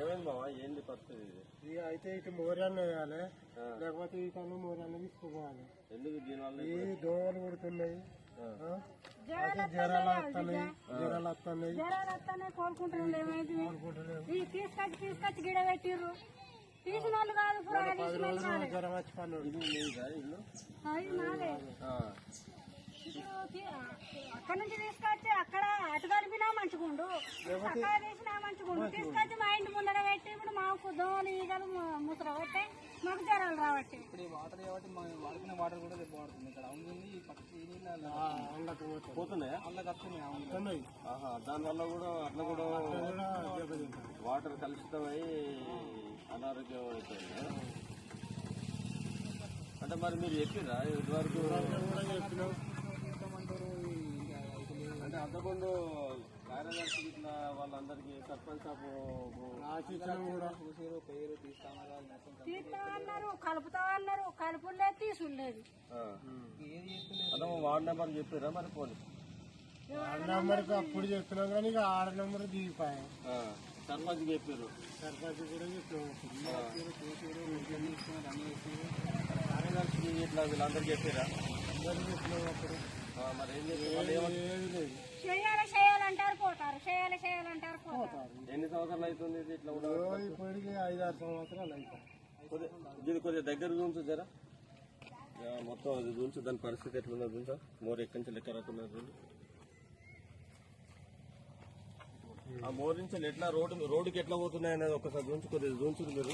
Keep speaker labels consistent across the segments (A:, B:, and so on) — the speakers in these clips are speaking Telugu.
A: ఏమైంది ఏంది పరిస్థితి ఇది?
B: ఇక అయితే ఇటు మోరాన్ని వేయాలి. లేకపోతే ఈ కన్ను మోరాన్ని తీసుకోవాలి
A: ఎందుకు దీనివల్ల
B: ఈ దోమలు కొడుతున్నాయి. జ్వరాలు వస్తున్నాయి జ్వరాలు వస్తున్నాయి
C: జ్వరాలు కోలుకుంటున్నాం ఈ తీసుకొచ్చి తీసుకొచ్చి గిడ పెట్టిర్రు. తీసిన వాళ్ళు కాదు
B: జ్వరం వచ్చి
A: ఇది
C: అక్కడ నుంచి తీసుకొచ్చి అక్కడ అటు కలిపినా మంచిగుండు అక్కడ తీసినా మంచిగుండు తీసుకొచ్చి మా ఇంటి ముందర పెట్టి ఇప్పుడు మాకు దోమలు ఈగలు ముసర పట్టే మాకు జ్వరాలు రావట్టే
D: ఇప్పుడు ఈ వాటర్ కాబట్టి వాడుకునే వాటర్ కూడా దెబ్బ పడుతుంది ఇక్కడ అవుతుంది ఈ పక్కకి నీళ్ళు
A: పోతున్నాయా?
D: వస్తున్నాయి
A: ఆహా దానివల్ల కూడా అట్లా కూడా వాటర్ కలుషితమై అనారోగ్యం అవుతుంది. అంటే మరి మీరు చెప్పిరా ఇదివరకు
B: కూడా చెప్పినాం.
A: అంటే అంతకుముందు కార్యదర్శి ఇట్లా వాళ్ళందరికీ సర్పంచ్
D: పేరు తీస్తామన్నారు
C: కలుపుతా అన్నారు
D: చేస్తలేదు?
A: అదే వార్డ్ నెంబర్ చెప్పారా మరి పోనీ?
B: ఆడ నెంబర్కి అప్పుడు చెప్పినాం కానీ ఇక ఆడ నెంబర్ దిగిపోయాయి
A: ఆ, సర్పంచ్ చెప్పారు
B: సర్పంచ్ కూడా
D: చేసారు
A: కార్యదర్శి ఇట్లా వీళ్ళందరికీ చెప్పారా
B: అందరూ చెప్పినాం అప్పుడు.
C: చేయాలి చేయాలంటారు పోతారు. చేయాలి చేయాలంటారు పోతారు.
A: ఎన్ని సంవత్సరాలు అవుతుంది ఇది ఇట్లా
B: ఇప్పటికి ఐదు ఆరు సంవత్సరాలు
A: కొద్ది- ఇది కొద్దిగా దగ్గర చూంచు జరా. మొత్తం అది చూంచు దాని పరిస్థితి ఎట్లుందో చూంచా మోర్ ఎక్కడి నుంచి లెక్క రాకుండా చూడు. ఆ మోర్ నుంచి ఎట్లా రోడ్డు రోడ్డుకి ఎట్లా పోతున్నాయి అనేది ఒకసారి చూంచు కొద్దిగా చూంచుడు మీరు.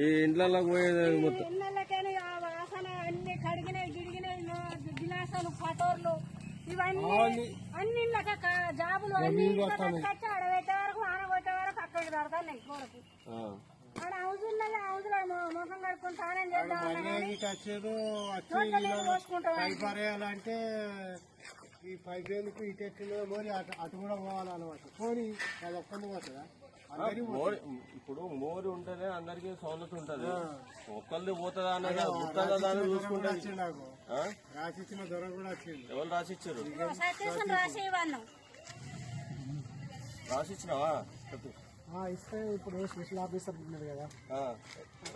A: ఈ ఇండ్లలోకి పోయేది మొత్తం
C: గిలాసాలు పటోర్లు ఇవన్నీ అన్ని జాబులు అన్ని ఆడబెట్టే వరకు ఆనబెట్టే వరకు అక్కడికి దొరకన్నాయి కూరకు. ఆడ హౌస్ ఉన్నది హౌస్ ముఖం కడుక్కొని స్నానం చేద్దాం పోసుకుంటాం
B: ఈ పైప్ ఎందుకు ఇటు ఎట్టినో మరి అటు అటు కూడా పోవాలన్నమాట పోనీ అది ఒక్కరిని పోతుందా? అందరి
A: మోరి ఇప్పుడు మోరి ఉంటేనే అందరికి సౌలత ఉంటది. ఒక్కరిది పోతుందా అన్నది దాన్ని చూసుకుంటే
B: వచ్చింది నాకు.
A: ఆ?
B: రాసిచ్చిన దొర కూడా వచ్చింది.
A: ఎవరు రాసిచ్చారు? రాసిచ్చినావా? చెప్పు.
B: ఇస్తే ఇప్పుడు స్పెషల్ ఆఫీసర్ ఉన్నది కదా
A: ఆ.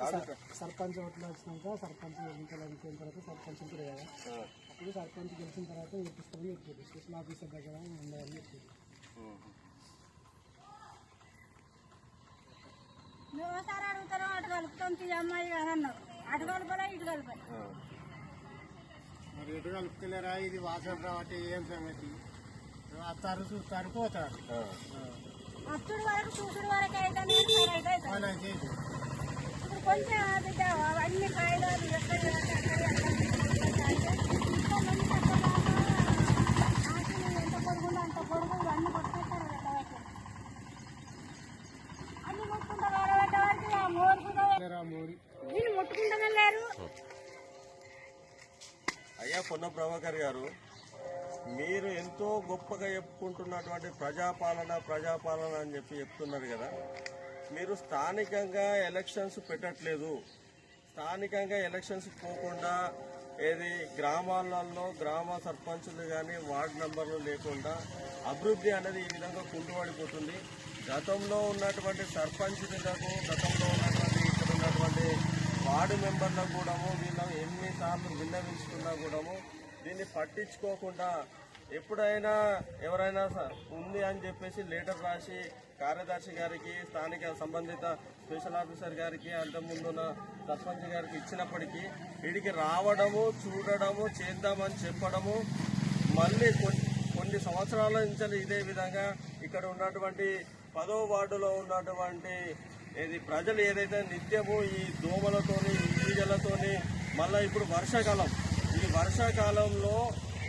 A: రాసి-
B: సర్పంచ్ ఓట్లు వచ్చినాక సర్పంచ్ ఎన్నికలు అయిపోయిన తర్వాత సర్పంచ్ ఉంటుంది కదా
A: ఆ.
B: అప్పుడు సర్పంచ్ గెలిచిన తర్వాత ఇప్పిస్తామని చెప్పారు స్పెషల్ ఆఫీసర్ దగ్గర ఉండాలని చెప్పారు
A: ఉం.
C: మేము ఒకసారి అడుగుతారు అటు కలుపుతాం తీ అమ్మాయి కదా అన్నారు అటు కలపలే ఇటు కలపలే
A: ఆ.
B: మరి ఎటు కలుపుతలేరా ఇది వాసన రావట్టే ఏం సంగతి వస్తారు చూస్తారు పోతారు
A: ఆ.
C: అచ్చుడు వరకు చూసుడు వరకు అయితే. ఇప్పుడు కొంచెం బిడ్డ అవన్నీ కాయలు ఎక్కడ ఎంత పొడుగుందో అంత పొడుగు ఇవన్నీ కొట్టుకుంటారు పెట్టవచ్చు అన్ని కొట్టుకుంటారు ఆడబెట్టే వరకు ఆ మోరుకుందో
B: లేరా మోరి
C: వీళ్ళు ముట్టుకుంటానే లేరు
A: అయ్యా పొన్న ప్రభాకర్ గారు మీరు ఎంతో గొప్పగా చెప్పుకుంటున్నటువంటి ప్రజాపాలన ప్రజాపాలన అని చెప్పి చెప్తున్నారు కదా. మీరు స్థానికంగా ఎలక్షన్స్ పెట్టట్లేదు. స్థానికంగా ఎలక్షన్స్ పోకుండా ఏది గ్రామాలలో గ్రామ సర్పంచులు కానీ వార్డు మెంబర్లు లేకుండా అభివృద్ధి అనేది ఈ విధంగా కుంటుపడిపోతుంది. గతంలో ఉన్నటువంటి సర్పంచులకు గతంలో ఉన్నటువంటి ఇక్కడ ఉన్నటువంటి వార్డు మెంబర్లకు కూడా వీళ్ళు ఎన్నిసార్లు విన్నవించుకున్నా కూడా దీన్ని పట్టించుకోకుండా ఎప్పుడైనా ఎవరైనా స- ఉంది అని చెప్పేసి లెటర్ రాసి కార్యదర్శి గారికి స్థానిక సంబంధిత స్పెషల్ ఆఫీసర్ గారికి అంతకుముందున్న సర్పంచ్ గారికి ఇచ్చినప్పటికీ వీడికి రావడము చూడడము చేద్దామని చెప్పడము మళ్ళీ కొన్ని కొన్ని సంవత్సరాల నుంచి ఇదే విధంగా ఇక్కడ ఉన్నటువంటి పదో వార్డులో ఉన్నటువంటి ఇది ప్రజలు ఏదైతే నిత్యము ఈ దోమలతోని ఈ మళ్ళీ ఇప్పుడు వర్షాకాలం వర్షాకాలంలో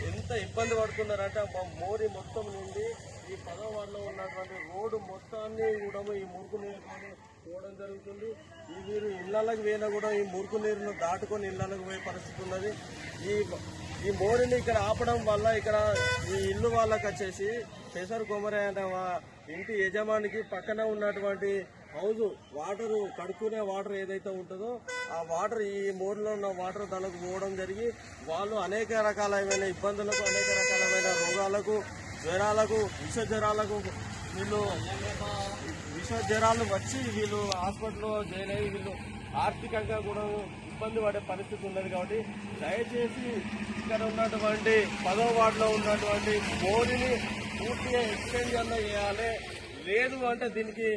A: ఎంత ఇబ్బంది పడుతున్నారంటే మా మోరి మొత్తం నుండి ఈ పదో వార్డులో ఉన్నటువంటి రోడ్డు మొత్తాన్ని కూడా ఈ మురుగు నీరుకొని పోవడం జరుగుతుంది. ఈ వీరు ఇళ్ళకి పోయినా కూడా ఈ మురుగు నీరును దాటుకొని ఇళ్ళకి పోయే పరిస్థితి ఉన్నది. ఈ ఈ మోరిని ఇక్కడ ఆపడం వల్ల ఇక్కడ ఈ ఇల్లు వాళ్ళకి వచ్చేసి పెసరు కొమరే అనే ఇంటి యజమానికి పక్కన ఉన్నటువంటి హౌస్ వాటర్ కడుక్కునే వాటర్ ఏదైతే ఉంటుందో ఆ వాటర్ ఈ మోర్లో ఉన్న వాటర్ తనకు పోవడం జరిగి వాళ్ళు అనేక రకాలైన ఇబ్బందులకు అనేక రకాలమైన రోగాలకు జ్వరాలకు విష జ్వరాలకు వీళ్ళు విష జ్వరాలు వచ్చి వీళ్ళు హాస్పిటల్లో జాయిన్ అయ్యి వీళ్ళు ఆర్థికంగా కూడా ఇబ్బంది పడే పరిస్థితి ఉన్నది కాబట్టి దయచేసి ఇక్కడ ఉన్నటువంటి పదో వార్డులో ఉన్నటువంటి బోర్డుని పూర్తిగా ఎక్స్టెండ్ చేయాలి. లేదు అంటే దీనికి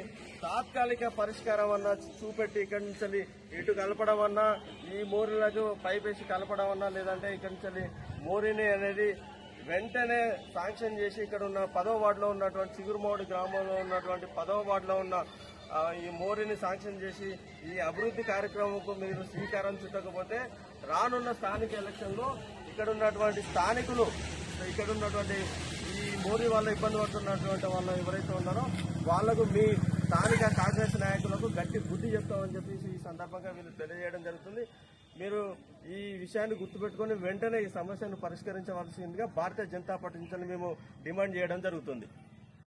A: తాత్కాలిక పరిష్కారం అన్నా చూపెట్టి ఇక్కడి నుంచి ఇటు కలపడం అన్నా ఈ మోరీలకు పైపేసి కలపడం అన్నా లేదంటే ఇక్కడి నుంచి మోరీని అనేది వెంటనే శాంక్షన్ చేసి ఇక్కడ ఉన్న పదో వార్డులో ఉన్నటువంటి చిగురుమౌడి గ్రామంలో ఉన్నటువంటి పదో వార్డులో ఉన్న ఈ మోరీని శాంక్షన్ చేసి ఈ అభివృద్ధి కార్యక్రమంకు మీరు శ్రీకారం చుట్టకపోతే రానున్న స్థానిక ఎలక్షన్లో ఇక్కడ ఉన్నటువంటి స్థానికులు ఇక్కడ ఉన్నటువంటి ఈ మోరీ వల్ల ఇబ్బంది పడుతున్నటువంటి వాళ్ళు ఎవరైతే ఉన్నారో వాళ్ళకు మీ స్థానిక కాంగ్రెస్ నాయకులకు గట్టి బుద్ధి చెప్తామని చెప్పేసి ఈ సందర్భంగా వీళ్ళు తెలియజేయడం జరుగుతుంది. మీరు ఈ విషయాన్ని గుర్తుపెట్టుకుని వెంటనే ఈ సమస్యను పరిష్కరించవలసిందిగా భారతీయ జనతా పార్టీ నుంచి మేము డిమాండ్ చేయడం జరుగుతుంది.